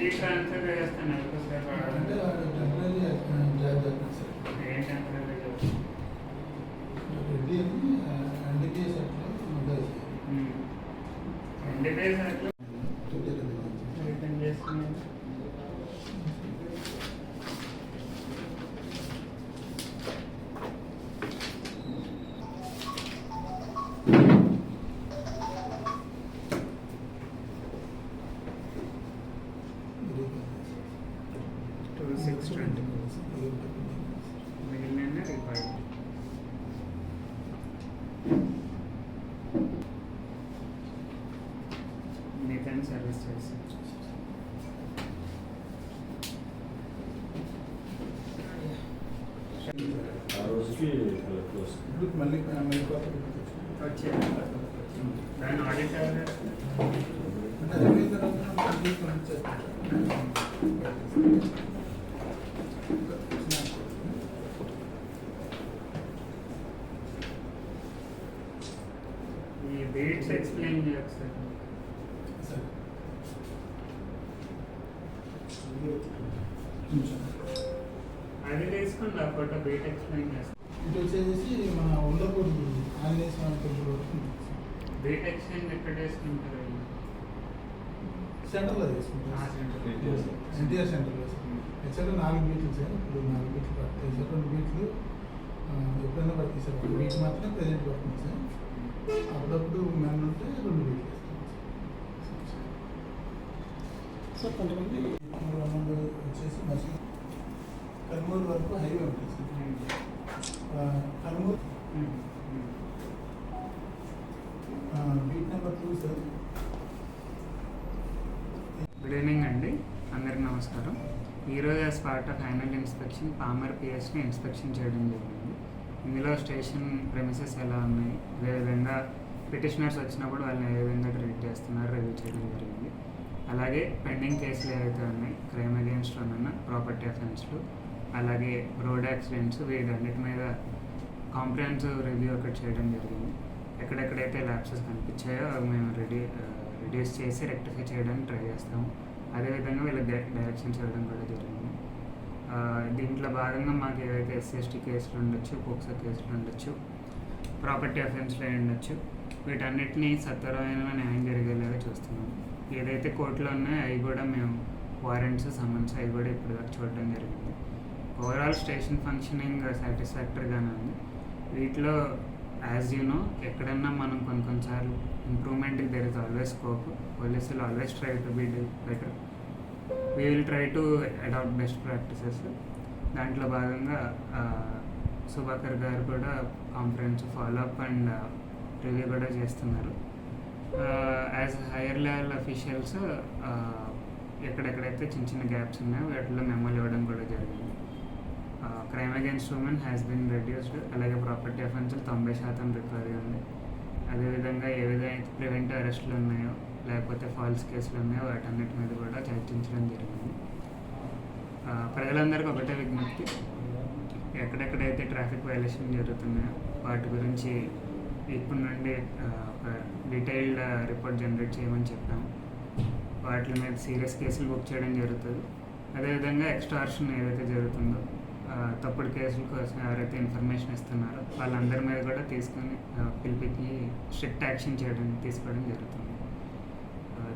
Sheet transfer చేస్తాను నెలకు అంటే సర్వీస్ చేసి ఆ రోజుకి క్లోజ్ ఇప్పుడు మళ్ళీ మళ్ళీ కొత్త వచ్చేది దాని ఆడిట్ ఎవరు అంటే అయిపోయిన తర్వాత మళ్ళీ తీసుకొని వచ్చేస్తాను. ఈ బీట్స్ ఎక్స్ప్లెయిన్ చేయొచ్చు సార్ అది తీసుకోండి ఆ ఫోటో బీట్ ఎక్స్ప్లెయిన్ చేస్తాను ఇటు వచ్చేసి మన ఉండకూడదు ఆంజనేయ స్వామి టెంపుల్ వరకు ఉంది. ఎక్స్ప్లెయిన్ ఎక్కడ వేసుకుంటారు సెంటర్లో చేసుకుంటాం సెంటర్. ఎన్టీఆర్ సెంటర్లో యాక్చువల్గా నాలుగు బీట్లు సార్ ఇప్పుడు నాలుగు బీట్లు పడతాయి సార్ రెండు బీట్లు ఎప్పుడైనా పడతాయి సార్ ఒక బీట్ మాత్రమే ప్రజెంట్ పడుతుంది సార్ అప్పుడప్పుడు మెన్ ఉంటే రెండు బీట్లు వేస్తాం సార్ కొంతమంది వచ్చేసి మసీద్ కర్నూలు వరకు హైవే ఉంటుంది. Kurnool beat number two sir. Good evening అండి. అందరికి నమస్కారం. ఈరోజు as part of final inspection Pamur పిఎస్ని inspection చేయడం జరిగింది. ఇందులో స్టేషన్ ప్రెమిసెస్ ఎలా ఉన్నాయి? అదేవిధంగా పిటిషనర్స్ వచ్చినప్పుడు వాళ్ళని ఏ విధంగా ట్రీట్ చేస్తున్నారు రివ్యూ చేయడం జరిగింది. అలాగే పెండింగ్ కేసులు ఏవైతే ఉన్నాయి క్రైమ్ అగేన్స్ట్ ఉన్న ప్రాపర్టీ అఫెన్స్లు అలాగే రోడ్ యాక్సిడెంట్స్ వీటన్నిటి మీద కాంప్రహెన్సివ్ రివ్యూ ఒకటి చేయడం జరిగింది. ఎక్కడెక్కడైతే ల్యాప్సెస్ కనిపించాయో అవి మేము రెడీ రిడ్యూస్ చేసి రెక్టిఫై చేయడానికి ట్రై చేస్తాము. అదేవిధంగా వీళ్ళకి డైరెక్షన్స్ ఇవ్వడం కూడా జరిగింది. దీంట్లో భాగంగా మాకు ఏవైతే ఎస్సీఎస్టీ కేసులు ఉండొచ్చు పోక్సో కేసులు ఉండొచ్చు ప్రాపర్టీ అఫెన్స్లో ఉండొచ్చు వీటన్నిటినీ సత్వరమైన న్యాయం జరిగేలాగా చూస్తున్నాము. ఏదైతే కోర్టులో ఉన్నాయో అవి కూడా మేము వారెంట్స్ సమన్స్ అవి కూడా ఇప్పటివరకు చూడడం జరిగింది. ఓవరాల్ స్టేషన్ ఫంక్షనింగ్ సాటిస్ఫాక్టరీగానే ఉంది. వీటిలో యాజ్ యూ నో ఎక్కడన్నా మనం కొన్ని కొన్నిసార్లు ఇంప్రూవ్మెంట్కి దెర్ ఇస్ ఆల్వేస్ స్కోప్ పోలీసులు always try to be better we will try to adopt best practices దాంట్లో భాగంగా సుభాకర్ గారు కూడా కాన్ఫరెన్స్ ఫాలోఅప్ అండ్ రివ్యూ కూడా చేస్తున్నారు. యాజ్ హైయర్ లెవెల్ అఫీషియల్స్ ఎక్కడెక్కడైతే చిన్న చిన్న గ్యాప్స్ ఉన్నాయో వాటిలో మెమోలు ఇవ్వడం కూడా జరిగింది. Crime against women has been reduced అలాగే ప్రాపర్టీ అఫెన్సులు తొంభై శాతం రికవరీ ఉంది. అదేవిధంగా ఏ విధంగా ప్రివెంట్ అరెస్టులు ఉన్నాయో లేకపోతే ఫాల్స్ కేసులు ఉన్నాయో వాటన్నిటి మీద కూడా చర్చించడం జరిగింది. ప్రజలందరికీ ఒకటే విజ్ఞప్తి ఎక్కడెక్కడైతే ట్రాఫిక్ వైలేషన్ జరుగుతున్నాయో వాటి గురించి ఇప్పటి నుండి ఒక డీటెయిల్డ్ రిపోర్ట్ జనరేట్ చేయమని చెప్పాము. వాటి మీద సీరియస్ కేసులు బుక్ చేయడం జరుగుతుంది. అదేవిధంగా ఎక్స్ట్రార్షన్ ఏదైతే జరుగుతుందో తప్పుడు కేసుల కోసం ఎవరైతే ఇన్ఫర్మేషన్ ఇస్తున్నారో వాళ్ళందరి మీద కూడా తీసుకొని ఆ, పిలిపించి స్ట్రిక్ట్ యాక్షన్ చేయడం తీసుకోవడం జరుగుతుంది.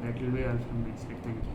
That will be all from my side thank you